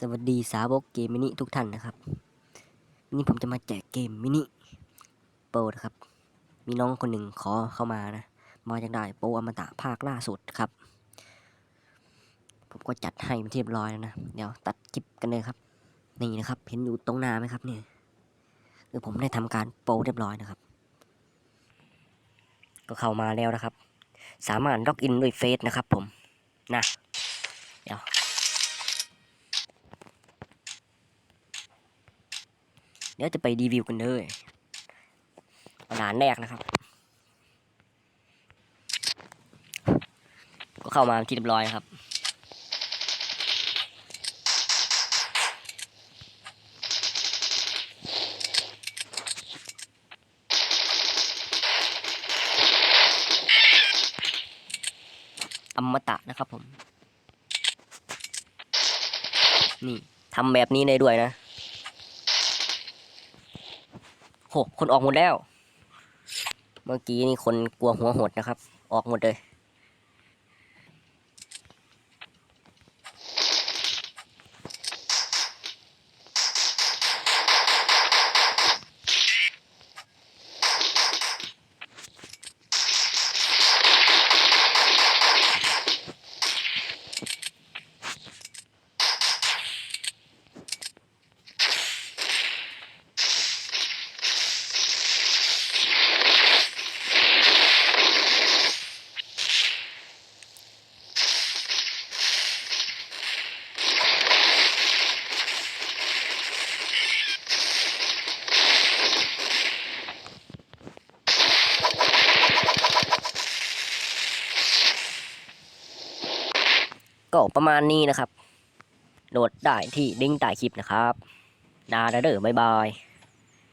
สวัสดีสาวกเกมมินิทุกท่านนะครับวันนี้ผมจะมาแจกเกมมินิโปรนะครับ มีน้องคนหนึ่งขอเข้ามานะมาจากได้โปรอมตะภาคล่าสุดครับ ผมก็จัดให้เป็นเรียบร้อยแล้วนะ เดี๋ยวตัดคลิปกันเลยครับ นี่นะครับ เห็นอยู่ตรงหน้าไหมครับเนี่ยคือผมได้ทำการโปรเรียบร้อยนะครับ ก็เข้ามาแล้วนะครับ สามารถล็อกอินด้วยเฟซนะครับ ผมนะเดี๋ยว เดี๋ยวจะไปรีวิวกันเลยด่านแรกนะครับ ก็เข้ามาที่เรียบร้อยครับ อมตะนะครับผม นี่ทำแบบนี้ได้ด้วยนะ โหคนออกหมดแล้ว เมื่อกี้นี่คนกลัวหัวหดนะครับ ออกหมดเลย ก็ประมาณนี้นะครับ โหลดได้ที่ลิงก์ใต้คลิปนะครับ นาเด้อบ๊ายบาย